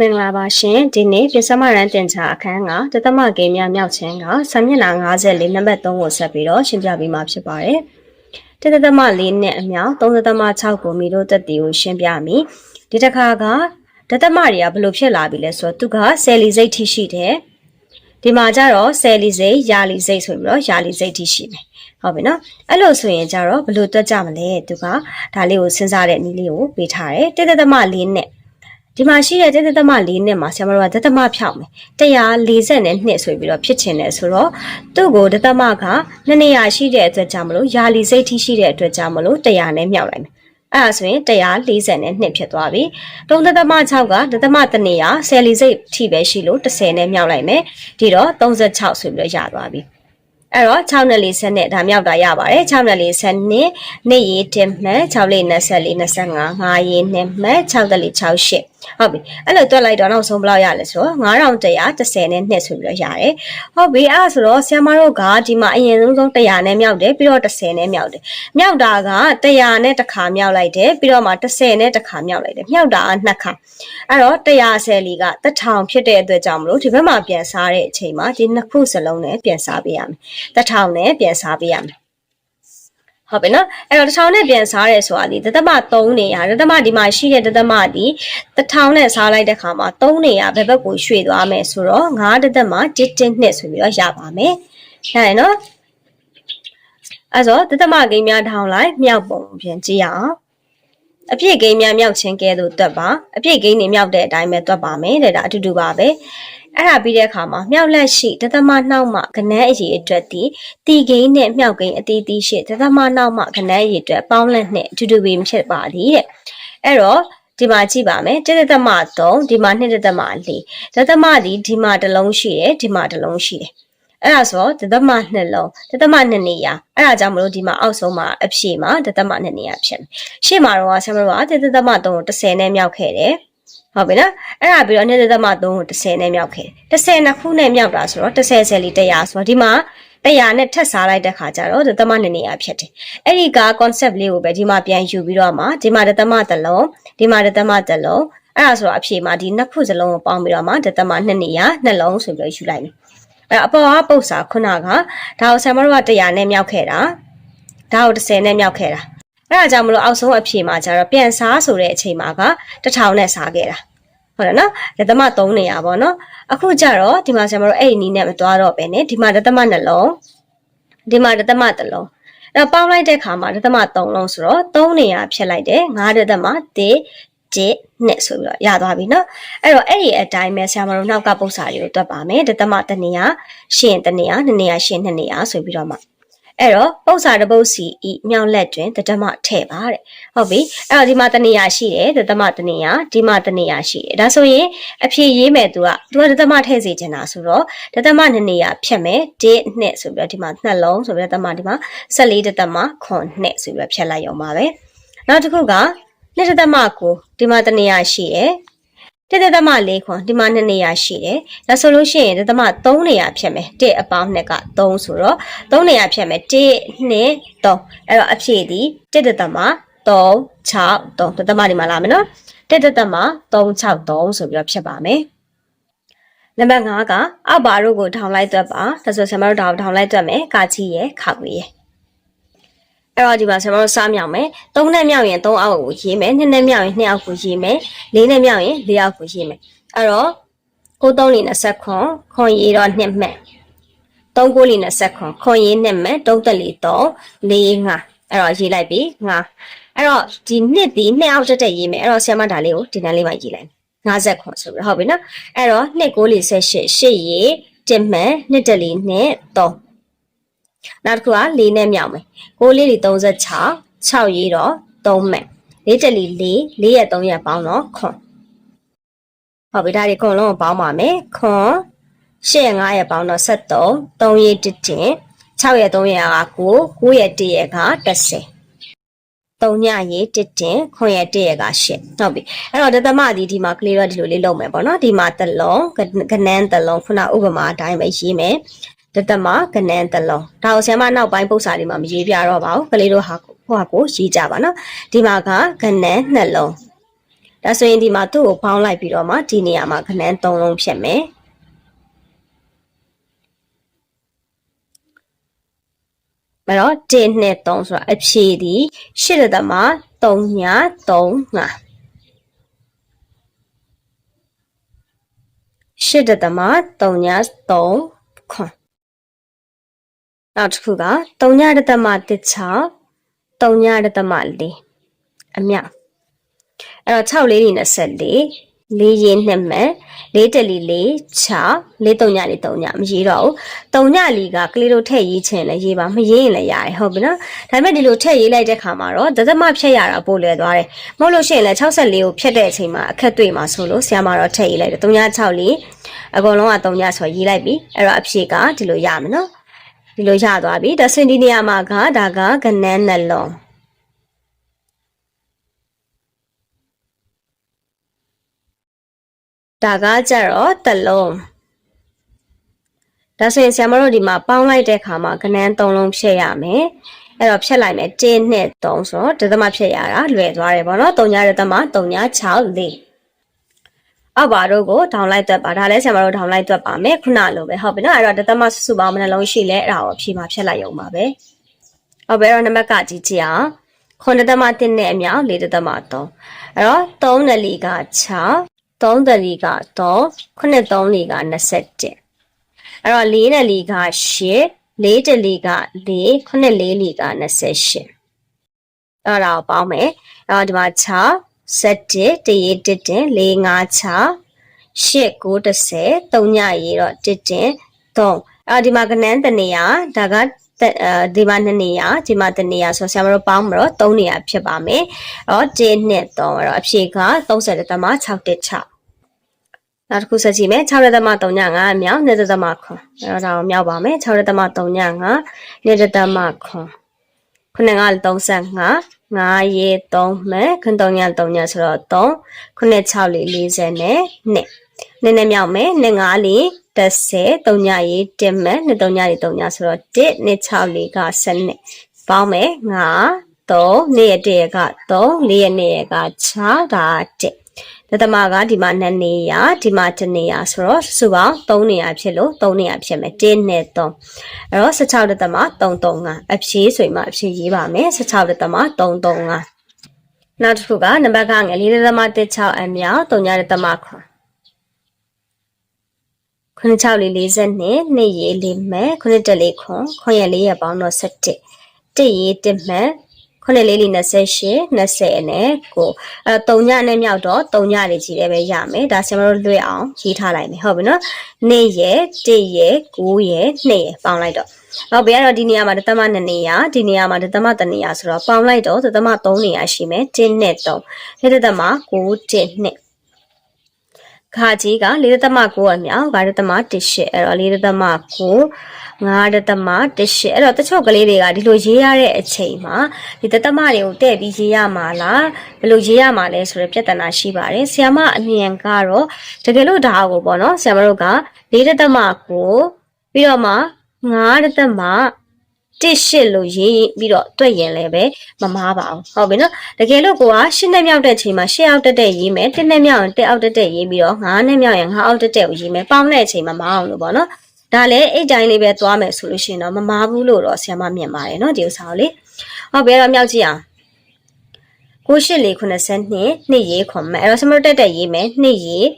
မင်္ဂလာပါရှင်ဒီနေ့ပြစမရန်တင်ချာအခန်းကတသမဂိမ်းများမြောက်ချင်းကဆာမျက်နှာ54နံပါတ်3ကိုဆက်ပြီးတော့ရှင်းပြပေးမှာဖြစ်ပါတယ်တတသမ4နဲ့အမြောက်3သမ6ကိုမိတို့တက်တီကိုရှင်းပြမိဒီတစ်ခါကတသမတွေကဘယ်လိုဖြစ်လာပြီလဲဆိုတော့သူကဆယ်လီစိတ်ထိရှိတယ်ဒီမှာကျတော့ဆယ်လီစိတ်ယာလီစိတ်ဆိုပြီးတော့ယာလီစိတ်ထိရှိမယ်ဟုတ်ပြီနော်အဲ့လိုဆိုရင်ကျတော့ဘယ်လိုတွက်ကြမလဲသူကဒါလေးကိုစဉ်းစားတဲ့နည်းလေးကိုပေးထားတယ်တတသမ4နဲ့ ဒီမှာရှိတဲ့တက်သမ၄နှစ်မှာဆရာမတို့ကတက်သမဖြောက်မယ်140နဲ့နှစ်ဆိုပြီးတော့ဖြစ်ချင်တယ်ဆိုတော့သူ့ကိုတက်သမကနှစ်နေရာရှိတဲ့အတွက်ကြောင့်မလို့ယာလီစိတ်ထိရှိတဲ့အတွက်ကြောင့်မလို့100နဲ့မြောက်လိုက်မယ်အဲ့ဒါဆိုရင်140နဲ့နှစ်ဖြစ်သွားပြီတုံးတက်သမ6ကတက်သမတနေရာဆယ်လီစိတ်ထိပဲရှိလို့30နဲ့မြောက်လိုက်မယ်ဒီတော့36ဆိုပြီးတော့ရသွားပြီအဲ့တော့6နဲ့40နဲ့ဒါမြောက်တာရပါတယ်6နဲ့40နဲ့နေ့ရေးတင်မှန်6လေး24 25 5ရေးနဲ့မှန်6တလီ68 ဟုတ်ပြီအဲ့လိုတွက်လိုက်တော့နောက်ဆုံးဘယ်လောက်ရလဲဆိုတော့9130နဲ့နှစ်ဆိုပြီးတော့ရတယ်ဟုတ်ပြီအဲ့ဒါဆိုတော့ဆရာမတို့ကဒီမှာအရင်ဆုံးဆုံး100နဲ့မြောက်တယ်ပြီးတော့30နဲ့မြောက်တယ်မြောက်တာက100နဲ့တစ်ခါမြောက်လိုက်တယ်ပြီးတော့မှ30နဲ့တစ်ခါမြောက်လိုက်တယ်မြောက်တာကနှစ်ခါအဲ့တော့110လီက1000ဖြစ်တဲ့အတွက်ကြောင့်မလို့ဒီဘက်မှာပြန်စားတဲ့အချိန်မှာဒီနှစ်ခုစလုံးနဲ့ပြန်စားပေးရမယ်1000နဲ့ပြန်စားပေးရမယ် ဟုတ်ပြီနော်အဲ့တော့တစ်ထောင်နဲ့ပြန်စားရဲဆိုတာဒီတသမ3နေရတသမဒီမှာရှိတဲ့တသမဒီတစ်ထောင်နဲ့စားလိုက်တဲ့ခါမှာ3နေရဘယ်ဘက်ကိုရွှေ့သွားမယ်ဆိုတော့9တသမ1 1နှစ်ဆိုပြီးတော့ရပါမယ်ဟုတ်ရနော်အဲ့တော့တသမကိန်းများထောင်လိုက်မြောက်ပုံပြန်ကြည့်ရအောင်အပြည့်ကိန်းများမြောက်ချင်းကဲသို့တွက်ပါအပြည့်ကိန်းတွေမြောက်တဲ့အတိုင်းပဲတွက်ပါမယ်တဲ့ဒါအတူတူပါပဲ အဲ့ဒါပြီးတဲ့အခါမှာမြောက်လက်ရှိတသမနှောက်မှကနန်းအရေးအတွက်ဒီတီကိန်းနဲ့မြောက်ကိန်းအတီးတီးရှိတသမနှောက်မှကနန်းအရေးအတွက်ပေါင်းလက်နဲ့အတူတူပဲဖြစ်ပါသည်တဲ့အဲ့တော့ဒီမှာကြည့်ပါမယ်တသမ3ဒီမှာ2တသမ4တသမဒီဒီမှာတစ်လုံးရှိတယ်ဒီမှာတစ်လုံးရှိတယ်အဲ့ဒါဆိုတသမနှလုံးတသမနှစ်နေရအဲ့ဒါကြောင့်မလို့ဒီမှာအောက်ဆုံးမှာအဖြေမှာတသမနှစ်နေရဖြစ်မယ်ရှေ့မှာတော့ဆရာမတို့ကတသမ3ကို30နဲ့မြောက်ခဲ့တယ် ဟုတ်ပြီနော်အဲ့ဒါပြီးတော့နှစ်သက်မ3ကို30နဲ့မြောက်ခဲ့30နှစ်ခုနဲ့မြောက်တာဆိုတော့30ဆယ်လီ100ဆိုတော့ဒီမှာ100နဲ့ထပ်စားလိုက်တဲ့ခါကျတော့သမနှစ်နေရဖြစ်တယ်အဲ့ဒီက concept လေးကိုပဲဒီမှာပြန်ယူပြီးတော့မှဒီမှာသမတစ်လုံးဒီမှာသမတစ်လုံးအဲ့ဒါဆိုတော့အဖြေမှာဒီနှစ်ခုစလုံးကိုပေါင်းပြီးတော့မှသမနှစ်နေရနှလုံးဆိုပြီးတော့ယူလိုက်မယ်အဲ့အပေါ်ကပုတ်စာခုနကဒါကိုဆံမတို့က100နဲ့မြောက်ခဲ့တာဒါကို30နဲ့မြောက်ခဲ့တာ အဲ့ဒါကြောင့်မလို့အောက်ဆုံးအဖြေမှာကျတော့ပြန်စားဆိုတဲ့အချိန်မှာက1000နဲ့စားခဲ့တာဟုတ်တယ်နော်လက်သမ3နေရပါတော့အခုကျတော့ဒီမှာဆရာမတို့အဲ့ဒီနီးနဲ့မသွားတော့ပဲねဒီမှာလက်သမနှလုံးဒီမှာလက်သမတစ်လုံးအဲ့တော့ပေါင်းလိုက်တဲ့ခါမှာလက်သမ3လုံးဆိုတော့3နေရဖြစ်လိုက်တယ်9လက်သမ1 1နဲ့ဆိုပြီးတော့ရသွားပြီเนาะအဲ့တော့အဲ့ဒီအတိုင်းပဲဆရာမတို့နောက်ကပု္ပ္ပစာတွေကိုတွက်ပါမယ်တသမတနေရရှင်းတနေရနှစ်နေရရှင်းနှစ်နေရဆိုပြီးတော့မှ အဲ့တော့ပု္ပ္ပစာတစ်ပုဒ်စီဤမြောက်လက်တွင်တတမထဲ့ပါတဲ့ဟုတ်ပြီအဲ့တော့ဒီမှာတနေရရှိတယ်တတမတနေရဒီမှာတနေရရှိတယ်ဒါဆိုရင်အဖြေရေးမယ်သူကသူကတတမထဲ့စေချင်တာဆိုတော့တတမနှစ်နေရဖြတ်မယ်1နှစ်ဆိုပြီးတော့ဒီမှာနှလုံးဆိုပြီးတော့တတမဒီမှာ14တတမခွန်နှစ်ဆိုပြီးတော့ဖြတ်လိုက်ရုံပါပဲနောက်တစ်ခုကနှစ်တတမကိုဒီမှာတနေရရှိတယ် တက်တက်သမ၄ခွန်ဒီမှာ2နေရာရှိတယ်။ဒါဆိုလို့ရှိရင်တက်သမ3နေရာဖြတ်မယ်။1အပေါင်း2က3ဆိုတော့3နေရာဖြတ်မယ်1 2 3အဲ့တော့အဖြေဒီတက်တက်သမ3 6 3တက်သမဒီမှာလာမယ်နော်။တက်တက်သမ3 6 3ဆိုပြီးတော့ဖြတ်ပါမယ်။နံပါတ်5ကအောက်ဘာတို့ကိုထောင်လိုက်သွက်ပါ။ဒါဆိုဆရာမတို့ထောင်လိုက်သွက်မယ်။ကာချီရဲ့ခါကွေရဲ့ အဲ့တော့ဒီမှာကျွန်တော်တို့စားမြောက်မယ်။၃နဲ့မြောက်ရင်၃အောက်ကိုရေးမယ်။၂နဲ့မြောက်ရင်၂အောက်ကိုရေးမယ်။၄နဲ့မြောက်ရင်၄အောက်ကိုရေးမယ်။အဲ့တော့ကို3လေး20ခွန်ခွန်ရေးတော့2မှတ်။3ကိုလေး20ခွန်ခွန်ရေး2မှတ်3တက်လေး3 4 5အဲ့တော့ရေးလိုက်ပြီ5အဲ့တော့ဒီနှစ်ဒီနှစ်အောက်တက်တက်ရေးမယ်။အဲ့တော့ဆရာမဒါလေးကိုဒီနန်းလေးမှာရေးလိုက်50ခွန်ဆိုပြီးဟုတ်ပြီနော်။အဲ့တော့2ကိုလေး18 8ရေး1မှတ်2တက်လေး2 3 နောက်တစ်ခုက၄နဲ့မြောက်မယ်6လေးတွေ36 6ရေးတော့3မဲ့၄တက်လီ4 4ရက်3ရက်ပေါင်းတော့ခွန်ဟုတ်ပြီဒါတွေအကုန်လုံးကိုပေါင်းပါမယ်ခွန်8ရက်5ရက်ပေါင်းတော့73 3ရက်1တင်6ရက်3ရက်က9 9ရက်1ရက်က30တုံညရေးတစ်တင်ခွန်ရတစ်ရက်ကရှစ်ဟုတ်ပြီအဲ့တော့တသမဒီဒီမှာကလေးတော့ဒီလိုလေးလုပ်မယ်ပေါ့နော်ဒီမှာတလုံးကနန်းတလုံးခုနဥပမာအတိုင်းပဲရေးမယ် တသမကနန်းတလုံးဒါကိုဆရာမနောက်ပိုင်းပု္ပ္ပစာတွေမှာမရေးပြတော့ပါဘူးကလေးတို့ဟာဟိုဟာကိုရေးကြပါနော်ဒီမှာကကနန်းနှလုံးဒါဆိုရင်ဒီမှာသူ့ကိုပေါင်းလိုက်ပြီးတော့မှဒီနေရာမှာခဏန်း၃လုံးဖြစ်မယ်မတော့1နဲ့3ဆိုတာအဖြေဒီ8တသမ3ည3ငါ8တသမ3ည3ခွန် နောက်တစ်ခုက3ညတသမ1 6 3ညတသမ4အမြောက်အဲ့တော့6လေးနေ24လေးရင်နှစ်မဲ့လေးတလီလေး6လေး3ညလေး3ညမရေးတော့ဘူး3ညလီကကလေးတို့ထည့်ရေးချင်လဲရေးပါမရေးရင်လည်းရတယ်ဟုတ်ပြီနော်ဒါပေမဲ့ဒီလိုထည့်ရေးလိုက်တဲ့ခါမှာတော့ဒသမဖြတ်ရတာပို့လွယ်သွားတယ်မဟုတ်လို့ရှိရင်လည်း64ကိုဖြတ်တဲ့အချိန်မှာအခက်တွေ့မှာဆိုလို့ဆရာမတော့ထည့်ရေးလိုက်တယ်3ည6လေးအကုန်လုံးက3ညဆိုရေးလိုက်ပြီအဲ့တော့အဖြေကဒီလိုရမယ်နော် ဒီလိုရသွားပြီဒါစင်ဒီနေရာမှာကဒါကကနန်းနှလုံးဒါကကြတော့တလုံးဒါဆိုရင်ဆရာမတို့ဒီမှာပေါင်းလိုက်တဲ့ခါမှာကနန်း၃လုံးဖြည့်ရမယ်အဲ့တော့ဖြည့်လိုက်မယ်1နဲ့3ဆိုတော့ဒသမဖြည့်ရတာလွယ်သွားတယ်ပေါ့နော်3ညဒသမ3ည6 4 အောက်ပါတို့ကိုဒေါင်းလိုက်တွက်ပါဒါလည်းဆရာမတို့ဒေါင်းလိုက်တွက်ပါမယ်ခုနလိုပဲဟုတ်ပြီနော်အဲ့တော့ဒသမစုစုပေါင်းမနှလုံးရှိလဲအဲ့ဒါကိုဖြည့်မှာဖြည့်လိုက်ရုံပါပဲဟုတ်ပြီအဲ့တော့နံပါတ်ကကြည့်ကြည့်အောင်ခုနသမ1နဲ့အမြောက်4သမ3အဲ့တော့3နဲ့လီက6 3တလီက3ခုနှစ်3လီက27အဲ့တော့4နဲ့လီက8 4တလီက4ခုနှစ်4လီက28အဲ့ဒါကိုပေါင်းမယ်အဲ့တော့ဒီမှာ6 7တရေ1တင်4 5 6 8 9 10 3ညရေတော့1တင်3အဲ့ဒီမှာကနန်းတနေရဒါကအဲဒီမှာ2နေရဒီမှာတနေရဆိုဆရာမတို့ပေါင်းမတော့3နေရဖြစ်ပါမယ်။အော်1နဲ့3အဲ့တော့အဖြေက30တမ6တက်6နောက်တစ်ခုဆက်ကြည့်မယ်6ရက်သမ3ည5မြောက်နေသမခွန်အဲ့တော့ဒါကိုမြောက်ပါမယ်6ရက်သမ3ည5နေသမခွန်ခုနက35 5ရေ3မဲ့ခွန်3ည3ညဆိုတော့3ခုန6လေး40နဲ့2နည်းနည်းမြောက်မယ်2 5လေး30 3ညရေ1မဲ့2 3ညလေး3ညဆိုတော့1နဲ့6လေးက7နဲ့ပေါင်းမယ်5 3နေ့ရက်တရက3 4ရက်နေ့ရက6ဒါ1 တသမကဒီမှာ2နေရဒီမှာ1နေရဆိုတော့စုပေါင်း3နေရဖြစ်လို့3နေရဖြစ်မယ်1နဲ့3အဲ့တော့16တသမ335အဖြေဆိုရင်မှအဖြေရေးပါမယ်16တသမ335နောက်တစ်ခုကနံပါတ်ကငယ်4တသမ16အမြောက်3ညတသမခွန်ခုနှစ်6လေး40နှစ်နှစ်ရေလေးမဲ့ခုနှစ်တက်လေးခွန်ခွန်ရလေးရပေါင်းတော့17တစ်ရေတစ်မဲ့ ခုနှစ်လေးလေး28 20နဲ့ကိုအဲ3ညနဲ့မြောက်တော့3ညလေးကြီးတယ်ပဲရမယ်ဒါဆင်မတို့လွှဲအောင်ရေးထားလိုက်မယ်ဟုတ်ပြီနော်နေ့ရေတစ်ရေ9ရေ2ရေပေါင်းလိုက်တော့ဟုတ်ပြီအဲ့တော့ဒီနေရာမှာတသမ2နေရာဒီနေရာမှာတသမ3နေရာဆိုတော့ပေါင်းလိုက်တော့တသမ3နေရာရှိမယ်1နဲ့3နေ့တသမ9 1နဲ့ ခါကြီးက၄သမ9အမြောက်5သမ18အဲ့တော့၄သမ9 5သမ18အဲ့တော့တချို့ကလေးတွေကဒီလိုရေးရတဲ့အချိန်မှာဒီတသမတွေကိုတဲ့ပြီးရေးရမှာလားဘယ်လိုရေးရမှာလဲဆိုတဲ့ပြဿနာရှိပါတယ်ဆီယမအမြင်ကတော့တကယ်လို့ဒါကိုပေါ့နော်ဆီယမတို့က၄သမကိုပြီးတော့မှ5သမ တစ်ရှစ်လို့ရေးပြီးတော့တွေ့ရင်လည်းပဲမမားပါဘူးဟုတ်ပြီနော်တကယ်လို့ကိုကရှစ်နဲ့မြောက်တဲ့ချိန်မှာရှစ်အောက်တက်တဲ့ရေးမယ်တစ်နဲ့မြောက်ရင်တစ်အောက်တက်တဲ့ရေးပြီးတော့ငါးနဲ့မြောက်ရင်ငါးအောက်တက်တဲ့ကိုရေးမယ်ပေါင်းတဲ့အချိန်မှာမအောင်လို့ပေါ့နော်ဒါလည်းအဲ့တိုင်းလေးပဲသွားမယ်ဆိုလို့ရှိရင်တော့မမားဘူးလို့တော့ဆရာမမြင်ပါတယ်နော်ဒီဥစ္စာကိုလေဟုတ်ပြီအဲ့တော့မြောက်ကြည့်အောင်ကိုရှစ်လေး90နှစ်နှစ်ရေးခွန်မဲ့အဲ့တော့ဆမတက်တက်ရေးမယ်နှစ်ရေး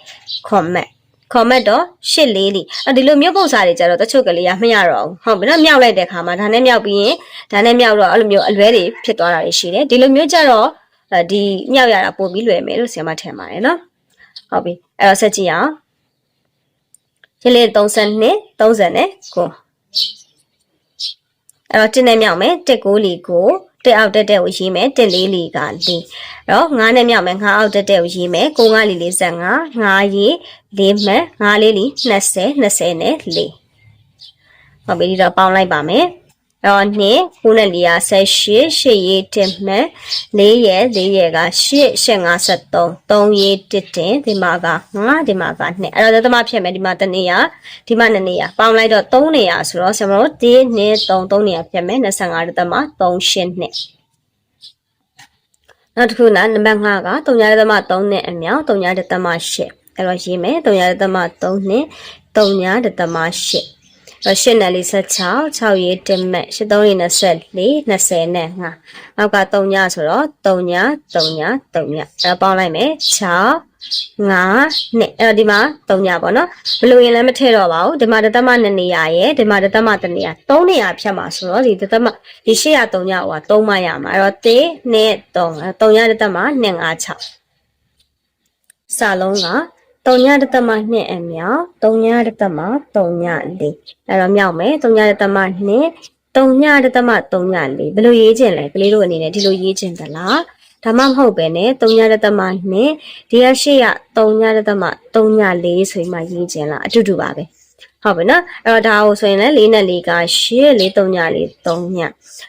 ခွန်မဲ့ ခေါ်မတ်တော့ရှစ်လေးလီအဲဒီလိုမျိုးပုံစံတွေကြတော့တချို့ကလေးကမရတော့ဘူးဟုတ်ပြီနော်မြောက်လိုက်တဲ့ခါမှာဒါနဲ့မြောက်ပြီးရင်ဒါနဲ့မြောက်တော့အဲ့လိုမျိုးအလွဲတွေဖြစ်သွားတာတွေရှိတယ်ဒီလိုမျိုးကြတော့ဒီမြောက်ရတာပို့ပြီးလွယ်မယ်လို့ဆရာမထင်ပါတယ်နော်ဟုတ်ပြီအဲ့တော့ဆက်ကြည့်အောင်ရှစ်လေး32 30နဲ့ကိုအဲ့တော့တင်းနဲ့မြောက်မယ်တက်ကိုလီကို တက်အောက်တက်တက်ကိုရေးမယ်တက်လေးလီကလီအဲ့တော့9နဲ့မြောက်မယ်9အောက်တက်တက်ကိုရေးမယ်ကို9လီ45 9ရေး4မှတ်9လေးလီ20 20နဲ့4ဟုတ်ပြီဒီတော့ပေါင်းလိုက်ပါမယ် အဲ့တော့2 9နဲ့လီက18 8ရေး1မှတ်4ရဲ့4ရဲ့က8 8 53 3ရေး1တင်ဒီမှာက9ဒီမှာက2အဲ့တော့သမဖြစ်မယ်ဒီမှာတနေရဒီမှာ2နေရပေါင်းလိုက်တော့3နေရဆိုတော့ဆရာမတို့1 2 3 3နေရဖြစ်မယ်25သမ3 8နဲ့နောက်တစ်ခုကနံပါတ်5က3.3နဲ့အမြောက်3.8အဲ့တော့ရေးမယ်3.3နဲ့3.8တော့ရှ စ်နယ်လေး16 6ရေး1မဲ့8 3လေး24 20နဲ့5နောက်က3ညဆိုတော့3ည3ည3ညအဲ့ပေါင်းလိုက်မယ်6 5နဲ့အဲ့တော့ဒီမှာ3ညပေါ့နော်ဘလို့ရင်လည်းမထည့်တော့ပါဘူးဒီမှာတစ်သက်မှ2နေရာရယ်ဒီမှာတစ်သက်မှ1နေရာ3နေရာဖြတ်မှာဆိုတော့ဒီတစ်သက်မှဒီ800 3ညဟိုက3မှရမှာအဲ့တော့1နဲ့3 3ညတစ်သက်မှ2 5 6စာလုံးက 3ညတစ်သက်မှ2အမြောက်3ညတစ်သက်မှ3ည4အဲ့တော့မြောက်မယ်3ညတစ်သက်မှ2 3ညတစ်သက်မှ3ည4ဘယ်လိုရေးခြင်းလဲကလေးတို့အနေနဲ့ဒီလိုရေးခြင်းသလားဒါမှမဟုတ်ပဲနဲ့3ညတစ်သက်မှ2ဒီရရှိရ3ညတစ်သက်မှ3ည4ဆိုပြီးမှရေးခြင်းလားအတူတူပါပဲဟုတ်ပြီနော်အဲ့တော့ဒါကိုဆိုရင်လည်း4နဲ့4က8 4 3ည4 3ည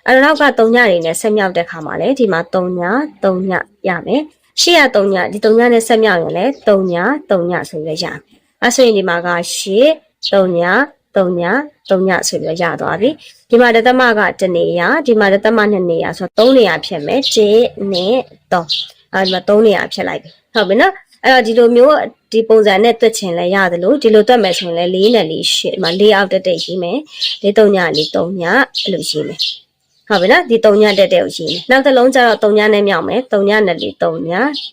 အဲ့တော့နောက်က3ညတွေနဲ့ဆက်မြောက်တဲ့ခါမှာလည်းဒီမှာ3ည3ညရမယ် ရှေ့ရ3ညဒီ3ညနဲ့ဆက်မြောက်ရင်လည်း3ည3ညဆိုပြီးရမယ်အဲဆိုရင်ဒီမှာက8 3ည3ည3ညဆိုပြီးရသွားပြီဒီမှာတသမကတနေရဒီမှာတသမ2နေရဆိုတော့3နေရဖြစ်မယ်1နဲ့3အဲဒီမှာ3နေရဖြစ်လိုက်ပြီဟုတ်ပြီနော်အဲ့တော့ဒီလိုမျိုးဒီပုံစံနဲ့တွက်ချင်လဲရတယ်လို့ဒီလိုတွက်မယ်ဆိုရင်လဲ4နဲ့4 8ဒီမှာ4အောက်တက်တက်ရေးမယ်4 3ည4 3ညအဲ့လိုရေးမယ် ဟုတ်ပြီနော်ဒီ3ညတက်တက်ကိုရေးမယ်နောက်တစ်လုံးကျတော့3ညနဲ့မြောက်မယ်3ညနဲ့4 3ည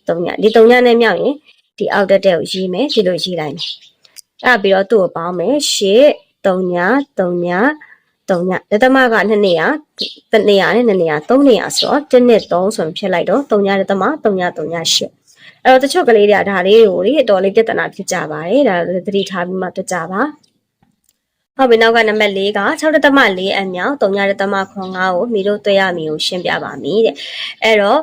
3ညဒီ3ညနဲ့မြောက်ရင်ဒီအောက်တက်တက်ကိုရေးမယ်ဒီလိုရေးလိုက်မယ်အဲ့ပြီးတော့သူ့ကိုပေါင်းမယ်8 3ည3ည3ညဒသမက2နေရတနေရနဲ့2နေရ3နေရဆိုတော့1နဲ့3ဆိုရင်ဖြစ်လိုက်တော့3ညဒသမ3ည3ည8အဲ့တော့တချို့ကလေးတွေကဒါလေးကိုလေအတော်လေးပြဿနာဖြစ်ကြပါတယ်ဒါလည်းသတိထားပြီးမှတွေ့ကြပါ ဟုတ်ပြီနောက်ကနံပါတ်၄က6.4အမြောက်3.5ခွန်5ကိုမိတို့တွေ့ရမည်ကိုရှင်းပြပါမည်တဲ့အဲ့တော့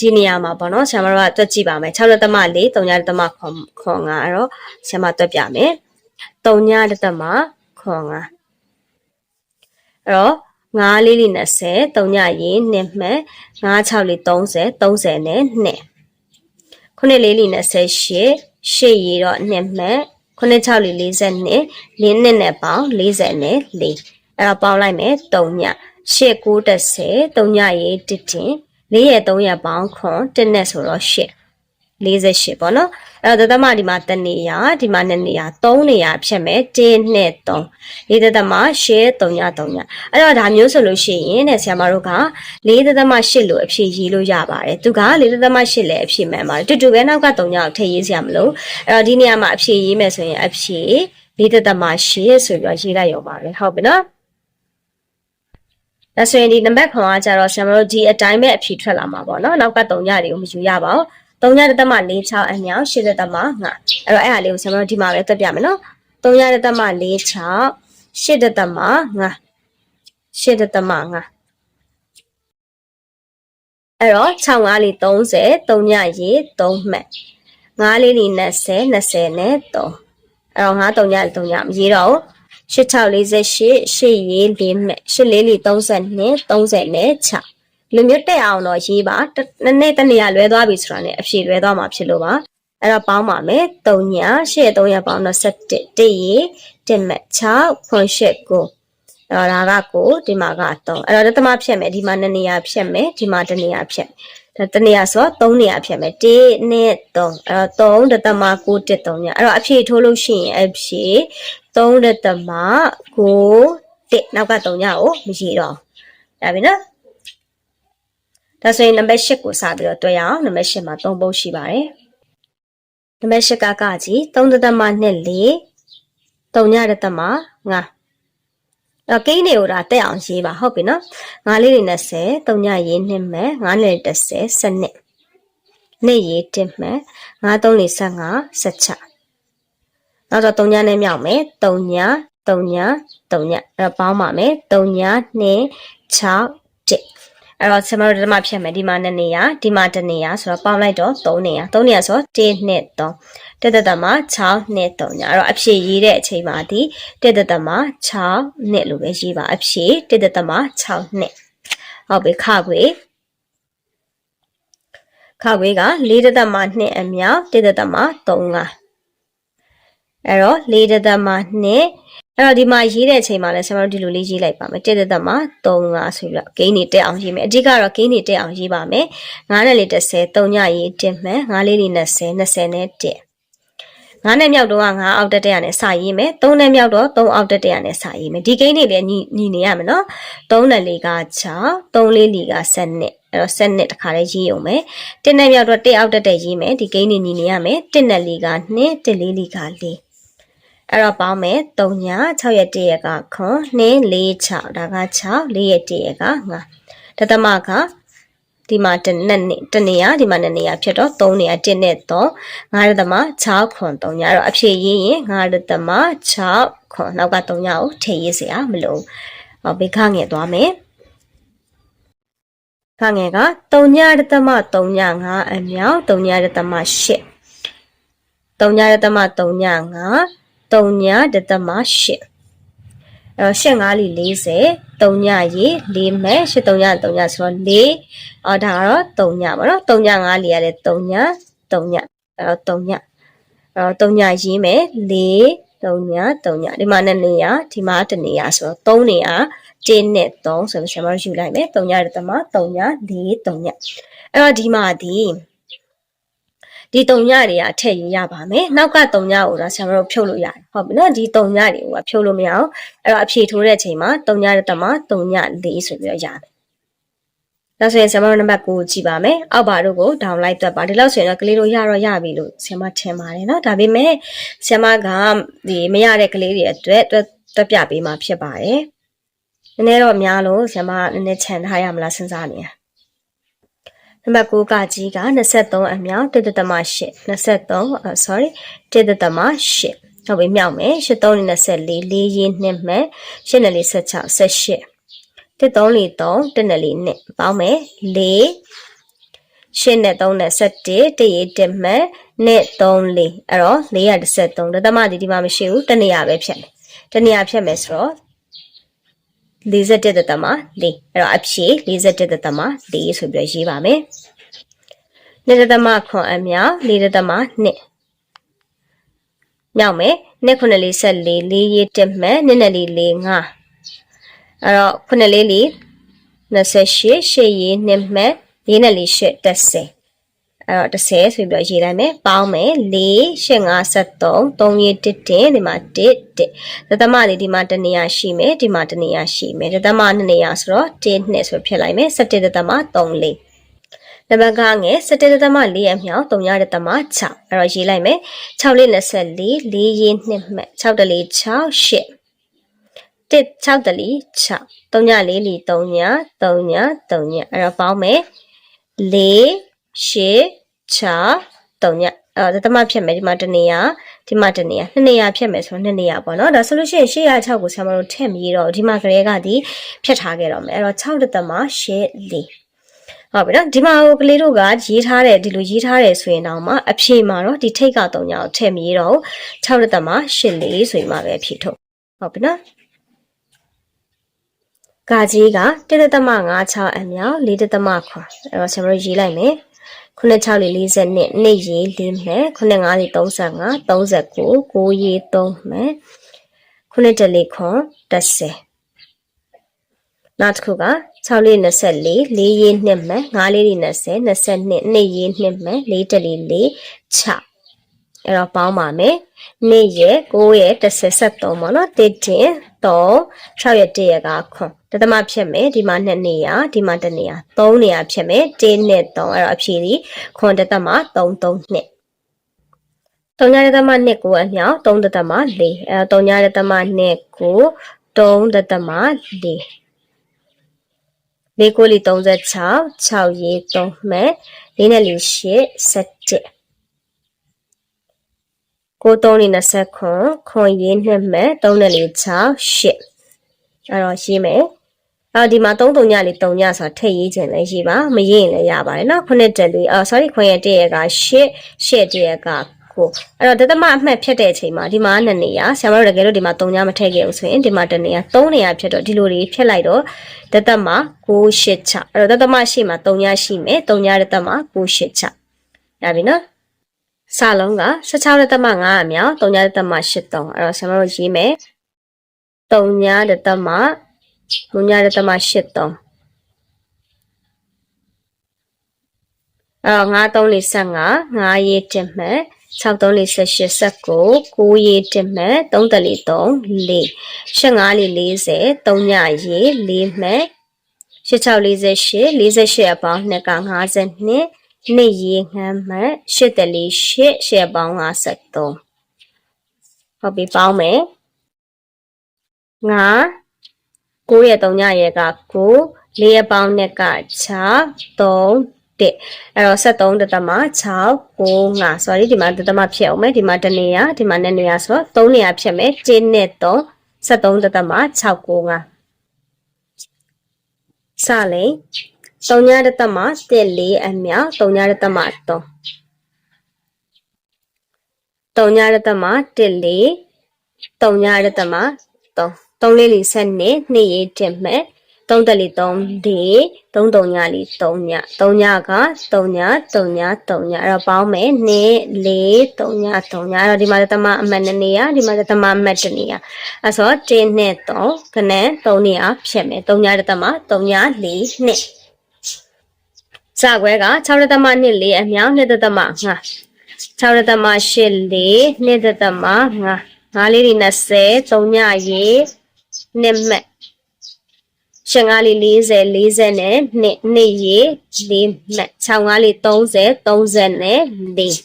ဒီနေရာမှာပေါ့နော်ဆရာမတို့ကတွက်ကြည့်ပါမယ်6.4 3.5ခွန်ခွန်5အဲ့တော့ဆရာမတွက်ပြမယ်3.5ခွန်5အဲ့တော့9လေးလေး20 3ညရေး2မှတ်9 6လေး30 30နဲ့2ခုနှစ်လေးလေး28 8ရေတော့2မှတ် ခုနှစ်6လေး42 4နှစ်နဲ့ပေါင်း40နဲ့4အဲ့တော့ပေါင်းလိုက်မယ်3ည8 9 30 3ညရေ1တင်4ရက်3ရက်ပေါင်းခွန်1နဲ့ဆိုတော့8 48ပေါ့နော်အဲ့တော့သမဒီမှာတနေရဒီမှာ2နေရ3နေရဖြစ်မယ်1နဲ့3လေးသမ8 3ည3ညအဲ့တော့ဒါမျိုးဆိုလို့ရှိရင်တဲ့ဆရာမတို့ကလေးသမ8လို့အဖြေရေးလို့ရပါတယ်သူကလေးသမ8လည်းအဖြေမှန်ပါတယ်တူတူပဲနောက်က3ညကိုထည့်ရေးစရာမလိုအဲ့တော့ဒီနေရာမှာအဖြေရေးမယ်ဆိုရင်အဖြေလေးသမ8ဆိုပြီးတော့ရေးလိုက်ရောပါတယ်ဟုတ်ပြီနော်ဒါဆိုရင်ဒီနံပါတ်ခွန်ကကြတော့ဆရာမတို့ဒီအတိုင်းပဲအဖြေထွက်လာမှာပေါ့နော်နောက်က3ညတွေကိုမယူရပါဘူး 3ရတမ46အမြောက်8တမ5အဲ့တော့အဲ့ဟာလေးကိုကျွန်တော်တို့ဒီမှာပဲတက်ပြမယ်နော်3ရတမ46 8တမ5 8တမ5အဲ့တော့6 5လေး30 3ညရေ3မှတ်9လေးလေး20 20နဲ့3အဲ့တော့9 3ည3ညမရေးတော့8 6 48 8ရေ4မှတ်8လေးလေး32 30နဲ့6 လူမျိုးတက်အောင်တော့ရေးပါနည်းနည်းတနေရလွဲသွားပြီဆိုတာ ਨੇ အဖြေလွဲသွားမှာဖြစ်လို့ပါအဲ့တော့ပေါင်းပါမယ်3ည8 3ရပေါင်းတော့17တရေ1မဲ့6ခွန်8ကိုအဲ့တော့ဒါကကိုဒီမှာက3အဲ့တော့တသမဖြတ်မယ်ဒီမှာ2နေရာဖြတ်မယ်ဒီမှာ1နေရာဖြတ်ဒါတနေရာဆိုတော့3နေရာဖြတ်မယ်1နဲ့3အဲ့တော့3တသမ9 1 3ညအဲ့တော့အဖြေထိုးလို့ရှိရင်အဖြေ3တသမ9 1နောက်က3ညကိုမရေးတော့ဒါပြီနော် ဒါဆိုရင်နံပါတ်8ကိုစပြီးတော့တွေ့ရအောင်နံပါတ်8မှာ3ပုတ်ရှိပါတယ်နံပါတ်8ကကကြီး3.2 4 3ညတသမ5အဲ့ကိန်းတွေကိုဒါတက်အောင်ရေးပါဟုတ်ပြီနော်5လေးတွေ20 3ညရေး2မဲ့5လေး30 12နေ့ရေး1မဲ့5 3လေး15 16နောက်တော့3ညနဲ့မြောက်မယ်3ည3ည3ညအဲ့တော့ပေါင်းပါမယ်3ည2 6 1 အဲ့တော့ဆမတို့ဓမ္မဖြတ်မယ်ဒီမှာ2နေရဒီမှာ1နေရဆိုတော့ပေါင်းလိုက်တော့3နေရ3နေရဆိုတော့1နဲ့3တက်တက်တမ6နဲ့3ညအဲ့တော့အဖြေရေးတဲ့အချိန်မှာဒီတက်တက်တမ6နဲ့လို့ပဲရေးပါအဖြေတက်တက်တမ6နဲ့ဟုတ်ပြီခခွေခခွေက4တက်တမ2အမြောက်တက်တက်တမ3ကအဲ့တော့4တက်တမ2 အဲ့အဲ့တော့ဒီမှာရေးတဲ့အချိန်မှာလည်းကျွန်တော်တို့ဒီလိုလေးရေးလိုက်ပါမယ်တက်တက်တက်မှာ35ဆိုပြီးတော့ဂိမ်းနေတက်အောင်ရေးမယ်အဓိကတော့ဂိမ်းနေတက်အောင်ရေးပါမယ်9နဲ့လေး30 3ညရေးတက်မယ်9လေးလေး20 20နဲ့တက်9နဲ့မြောက်တော့က9အောက်တက်တက်ရနဲ့စရေးမယ်3နဲ့မြောက်တော့3အောက်တက်တက်ရနဲ့စရေးမယ်ဒီဂိမ်းနေလည်းညီညီနေရမယ်နော်3နဲ့လေးက6 3လေးလေးက7နဲ့အဲ့တော့7နဲ့တခါလေးရေးအောင်မယ်1နဲ့မြောက်တော့1အောက်တက်တက်ရေးမယ်ဒီဂိမ်းနေညီနေရမယ်1နဲ့လေးက2 1လေးလေးက4 အဲ့တော့ပေါင်းမယ်3ည6ရက်1ရက်ကခွန်2 4 6ဒါက6 4ရက်1ရက်က9တသမကဒီမှာတစ်နှစ်နေတစ်နေရဒီမှာနှစ်နေရဖြစ်တော့3နေရ1နဲ့3 9ရသမ6ခွန်3ညအဲ့တော့အဖြေရေးရင်9ရသမ6ခွန်နောက်က3ညကိုထည့်ရေးစရာမလိုဟောဘေခငယ်သွားမယ်ခငယ်က3ညရသမ3ည5အမြောက်3ညရသမ8 3ညရသမ3ည5 3ညတသမ8အဲ့တော့8 5လီ40 3ညရေ4မဲ့8 3ည3ညဆိုတော့4အော်ဒါကတော့3ညပါနော်3ည5လီရလဲ3ည3ညအဲ့တော့3ညအဲ့တော့3ညရေးမယ်4 3ည3ညဒီမှာနဲ့နေရဒီမှာတနေရဆိုတော့3နေရ1နဲ့3ဆိုတော့ဆရာမတို့ယူလိုက်မယ်3ညတသမ3ည4 3ညအဲ့တော့ဒီမှာဒီ ဒီတုံညတွေကအထည့်ရရပါမယ်နောက်ကတုံညကိုတော့ဆရာမတို့ဖြုတ်လို့ရတယ်ဟုတ်ပြီနော်ဒီတုံညတွေကိုကဖြုတ်လို့မရအောင်အဲ့တော့အဖြေထိုးတဲ့အချိန်မှာတုံညတဲ့တမတုံည၄ဆိုပြီးတော့ရမယ်နောက်ဆိုရင်ဆရာမတို့နံပါတ်9ကြည့်ပါမယ်။အောက်ပါတို့ကို down လိုက်တက်ပါ။ဒီလောက်ဆိုရင်တော့ကလေးတို့ရတော့ရပြီလို့ဆရာမထင်ပါတယ်နော်။ဒါပေမဲ့ဆရာမကဒီမရတဲ့ကလေးတွေအတွက်တွက်ပြပေးမှာဖြစ်ပါတယ်။နည်းနည်းတော့များလို့ဆရာမနည်းနည်းခြံထားရမလားစဉ်းစားနေရ။ နံပါတ်9ကကြီးက23အမြောက်1.8 23 sorry 1.8ဟုတ်ပြီမြောက်မယ်83 24 4ရင်း2မှတ်8နဲ့46 18 13လီ3 1နဲ့လီ2ပေါင်းမယ်4 8နဲ့3နဲ့17တရေ1မှတ်နဲ့3လေးအဲ့တော့413ဒသမဒီဒီမှာမရှိဘူးတနေရာပဲဖြတ်မယ်တနေရာဖြတ်မယ်ဆိုတော့ 41တသမ4အဲ့တော့အဖြေ41တသမ4ဆိုပြီးရေးပါမယ်2တသမခွန်အမြောက်4တသမ2မြောက်မယ်2ခုနဲ့44 4ရေး1မှတ်2နဲ့4 5အဲ့တော့ခုနှစ်လေးလေး28ရှေ့ရေး2မှတ်4နဲ့4 8 30 အဲ့တော့30ဆိုပြီးတော့ရေးလိုက်မယ်ပေါင်းမယ်4 8 53 3ရေး1တင်ဒီမှာ1 1သတ္တမလေးဒီမှာတနေရာရှိမယ်ဒီမှာတနေရာရှိမယ်သတ္တမ2နေရာဆိုတော့1 2ဆိုဖြစ်လိုက်မယ်17သတ္တမ3 4နံပါတ်ကငယ်17တသမ4အမြောက်3ရတသမ6အဲ့တော့ရေးလိုက်မယ်6လေး24 4ရေး2မှတ်6တလေး6 8 1 6တလီ6 3ည4လီ3ည3ည3ညအဲ့တော့ပေါင်းမယ်4 8 6 3ညအဲ့တော့သမဖြစ်မယ်ဒီမှာတနေရဒီမှာတနေရနှစ်နေရဖြစ်မယ်ဆိုတော့နှစ်နေရပေါ့နော်ဒါဆိုလို့ရှိရင်806ကိုဆရာမတို့ထည့်ပြီးတော့ဒီမှာကလေးကဒီဖြတ်ထားခဲ့တော့မယ်အဲ့တော့6တသမ8 4ဟုတ်ပြီနော်ဒီမှာဟိုကလေးတို့ကရေးထားတယ်ဒီလိုရေးထားတယ်ဆိုရင်တော့မှအဖြေမှာတော့ဒီထိတ်က3ညောင်ထည့်မရတော့6တသမ8 4ဆိုရင်မှပဲအဖြေထုတ်ဟုတ်ပြီနော်ကကြီးက1.56အမြောက်4.9ခွန်အဲ့တော့ကျွန်တော်ရေးလိုက်မယ် 96လေး40နှစ်နှစ်ရေး4မယ်95လေး35 39 9ရေး3မယ်9တလေးခွန်30နောက်တစ်ခုက6လေး24 4ရေး2မယ်5လေး20 22နှစ်ရေး2မယ်4တလေး4 6 အဲ့တော့ပေါင်းပါမယ်နေ့ရက်9ရက်33ပေါ့နော်တစ်တင်3 6ရက်1ရက်ကခွန်တသမဖြစ်မယ်ဒီမှာ2နေရဒီမှာ1နေရ3နေရဖြစ်မယ်1နဲ့3အဲ့တော့အဖြေဒီခွန်တသမ3 3နှစ်3ညတသမ2ကိုအမြောက်3တသမ4အဲ3ညတသမ2ကို3တသမ4လေးကိုလီ36 6ရေး3မှတ်၄နဲ့၄8 7 9329ခွန်ရင်းနှစ်မှတ်3466ရှစ်အဲ့တော့ရှင်းမယ်အော်ဒီမှာ3တုံညလေးတုံညဆိုထည့်ရေးခြင်းလည်းရှိပါမရေးရင်လည်းရပါတယ်နော်ခုနှစ်တက်လေးအော် sorry ခွန်ရတဲ့ရက်က8 8တဲ့ရက်ကကိုအဲ့တော့ဒသမအမှတ်ဖြတ်တဲ့အချိန်မှာဒီမှာနှစ်နေရဆရာမတို့တကယ်လို့ဒီမှာ3ညမထည့်ခဲ့ဘူးဆိုရင်ဒီမှာတနေရ3နေရဖြတ်တော့ဒီလိုတွေဖြတ်လိုက်တော့ဒသမ986အဲ့တော့ဒသမရှိမှာ3ညရှိမယ်3ညဒသမ986ရပြီနော် စလုံးက16လက်သမ5အမြောက်3ညလက်သမ83အဲ့တော့ဆရာမတို့ရေးမယ်3ညတသမ3ညတသမ83အော်9 3 45 9ရေးတစ်မှတ်6 3 48 19 9ရေးတစ်မှတ်3တလီ3 4 85လီ40 3ညရေး4မှတ်8648 48အပေါင်း2က52 နှစ်ရေးငမ်းမှတ်8တလီ8 8အပေါင်း53ဟုတ်ပြီပေါင်းမယ်9 9ရဲ့3ညရဲ့က9 4ရဲ့ပေါင်းနဲ့က6 3 1အဲ့တော့73တသမ6 9 5 sorry ဒီမှာတသမဖြစ်အောင်မယ်ဒီမှာတနေရဒီမှာနဲ့နေရဆိုတော့3နေရဖြစ်မယ်1နဲ့3 73တသမ6 9 5စလိန်3ညတသမ 1 4အမြောက်3ညတသမ3 3ညတသမ1 4 3ညတသမ3 3လေးလီဆက်နဲ့2ရေးတင်မဲ့3တက်လီ3ဒီ3 3ညလီ3ည3ညက3ည3ည3ညအဲ့တော့ပေါင်းမယ်2 4 3ည3ညအဲ့တော့ဒီမှာတမအမှတ်2နေရဒီမှာတမအမှတ်1နေရအဲ့ဆို1နဲ့3ခနဲ့3နေရဖြစ်မယ်3ညတမ3ည4 2စ ကွဲက6တမ2 4အမြောက်2တမ5 6တမ8 4 2တမ5 5လေးဒီ20 3ညရေးနှစ်မှတ်ရှင်ကားလေး40 40နဲ့နှစ်နှစ်ရေလေးမှတ်6ကားလေး30 30နဲ့လေး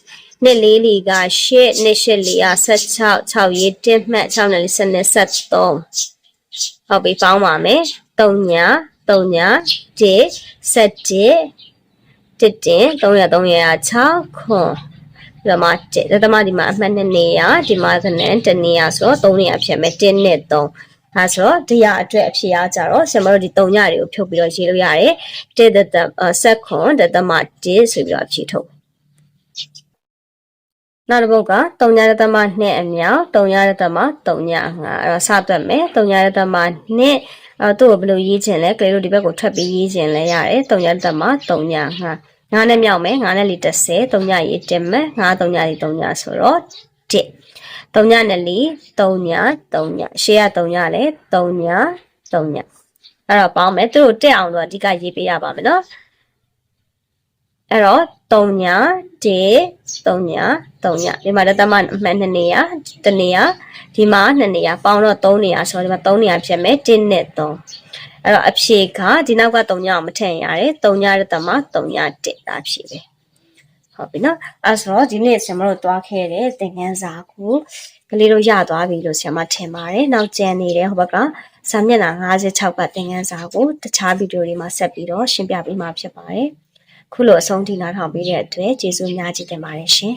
နှစ်လေးလီက8နှစ်8လီက16 6ရေတစ်မှတ်6နဲ့လေး7နဲ့73ဟုတ်ပြီပေါင်းပါမယ်3ည3ည1 7 1တင်3ရ3ရ6ခွန်ဒီမှာတသမဒီမှာအမှတ်2နေရဒီမှာကနန်တနေရဆိုတော့3နေရဖြစ်မယ်1နဲ့3ဒါဆိုတော့တရားအတွက်အဖြစ်အားကြတော့ဆင်မတို့ဒီ3ညတွေကိုဖြုတ်ပြီးတော့ရေးလို့ရတယ်1တသက်ဆက်ခွန်တသမ1ဆိုပြီးတော့အဖြစ်ထုတ်နောက်တစ်ပုဒ်က3ညတသမ2အမြောက်3ညတသမ3ည5အဲ့တော့စသွက်မယ်3ညတသမ2 အဲသူ့ကိုဘယ်လိုရေးခြင်းလဲကလေးတို့ဒီဘက်ကိုထပ်ပြီးရေးခြင်းလဲရတယ်3ညတသမ3ည5ငါးနဲ့မြောက်မယ်ငါးနဲ့လီ30 3ညရေးတင်မယ်ငါး3ညရေး3ညဆိုတော့1 3ညနဲ့လီ3ည3ညရှေ့က3ညလဲ3ည3ညအဲ့တော့ပေါင်းမယ်သူတို့တက်အောင်တော့အဓိကရေးပေးရပါမယ်နော် အဲ့တော့3ည1 3ည3ညဒီမှာလက်သမအမှန်2နေရတနေရဒီမှာ2နေရပေါင်းတော့3နေရဆိုတော့ဒီမှာ3နေရဖြစ်မယ်1နဲ့3အဲ့တော့အဖြေကဒီနောက်က3ညအောင်မထည့်ရတယ်3ညရသမ3ည1ဒါဖြေပဲဟုတ်ပြီနော်အဲ့ဆိုတော့ဒီနေ့ဆရာမတို့တွားခဲ့တဲ့သင်ခန်းစာကိုကလေးတို့ရသွားပြီလို့ဆရာမထင်ပါတယ်နောက်ကျန်နေတဲ့ဟိုဘက်ကစာမျက်နှာ56ကသင်ခန်းစာကိုတခြားဗီဒီယိုတွေမှာဆက်ပြီးတော့ရှင်းပြပေးမှာဖြစ်ပါတယ် ခုလိုအဆုံးထိနားထောင်ပေးတဲ့အတွက်ကျေးဇူးများကြီးတင်ပါတယ်ရှင်